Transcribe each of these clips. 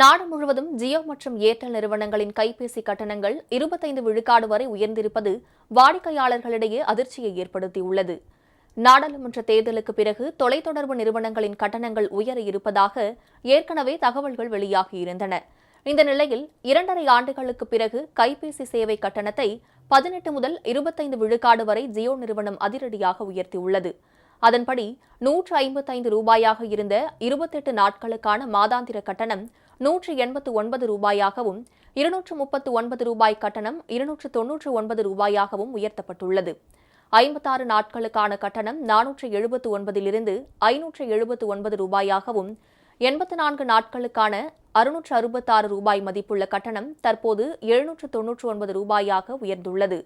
நாடு முழுவதும் ஜியோ மற்றும் ஏர்டெல் நிறுவனங்களின் கைபேசி கட்டணங்கள் இருபத்தைந்து விழுக்காடு வரை உயர்ந்திருப்பது வாடிக்கையாளர்களிடையே அதிர்ச்சியை ஏற்படுத்தியுள்ளது. நாடாளுமன்ற தேர்தலுக்கு பிறகு தொலைத்தொடர்பு நிறுவனங்களின் கட்டணங்கள் உயர இருப்பதாக ஏற்கனவே தகவல்கள் வெளியாகியிருந்தன இந்த நிலையில் இரண்டரை ஆண்டுகளுக்கு பிறகு கைபேசி சேவை கட்டணத்தை பதினெட்டு முதல் இருபத்தைந்து விழுக்காடு வரை ஜியோ நிறுவனம் அதிரடியாக உயர்த்தியுள்ளது. அதன்படி நூற்று ஐம்பத்தைந்து ரூபாயாக இருந்த இருபத்தெட்டு நாட்களுக்கான மாதாந்திர கட்டணம் நூற்று எண்பத்து ஒன்பது ரூபாயாகவும் இருநூற்று முப்பத்து ஒன்பது ரூபாய் கட்டணம் இருநூற்று தொன்னூற்று ஒன்பது ரூபாயாகவும் உயர்த்தப்பட்டுள்ளது. ஐம்பத்தாறு நாட்களுக்கான கட்டணம் நானூற்று எழுபத்து ஒன்பதிலிருந்து ஐநூற்று எழுபத்து ஒன்பது ரூபாயாகவும் எண்பத்து நான்கு நாட்களுக்கான அறுநூற்று அறுபத்தாறு ரூபாய் மதிப்புள்ள கட்டணம் தற்போது எழுநூற்று தொன்னூற்று ஒன்பது ரூபாயாக உயர்ந்துள்ளது.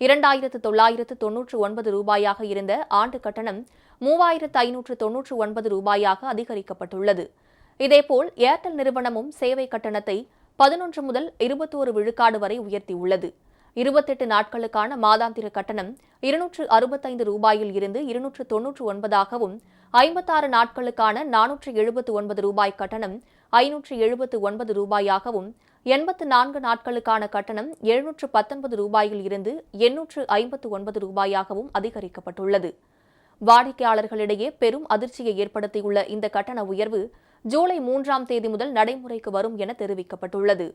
இரண்டாயிரத்து தொள்ளாயிரத்து தொன்னூற்று ஒன்பது ரூபாயாக இருந்த ஆண்டு கட்டணம் மூவாயிரத்து ஐநூற்று தொன்னூற்று ஒன்பது ரூபாயாக அதிகரிக்கப்பட்டுள்ளது. இதேபோல் ஏர்டெல் நிறுவனமும் சேவை கட்டணத்தை பதினொன்று முதல் இருபத்தோரு விழுக்காடு வரை உயர்த்தியுள்ளது. இருபத்தெட்டு நாட்களுக்கான மாதாந்திர கட்டணம் இருநூற்று அறுபத்தைந்து ரூபாயில் இருந்து இருநூற்று தொன்னூற்று ஒன்பதாகவும் ஐம்பத்தாறு நாட்களுக்கான நானூற்று எழுபத்து ஒன்பது ரூபாய் கட்டணம் ஐநூற்று எழுபத்து ஒன்பது ரூபாயாகவும் எண்பத்து நான்கு நாட்களுக்கான கட்டணம் எழுநூற்று பத்தொன்பது ரூபாயில் இருந்து எண்ணூற்று ஐம்பத்து ஒன்பது ரூபாயாகவும் அதிகரிக்கப்பட்டுள்ளது. வாடிக்கையாளர்களிடையே பெரும் அதிர்ச்சியை ஏற்படுத்தியுள்ள இந்த கட்டண உயர்வு ஜூலை மூன்றாம் தேதி முதல் நடைமுறைக்கு வரும் என தெரிவிக்கப்பட்டுள்ளது.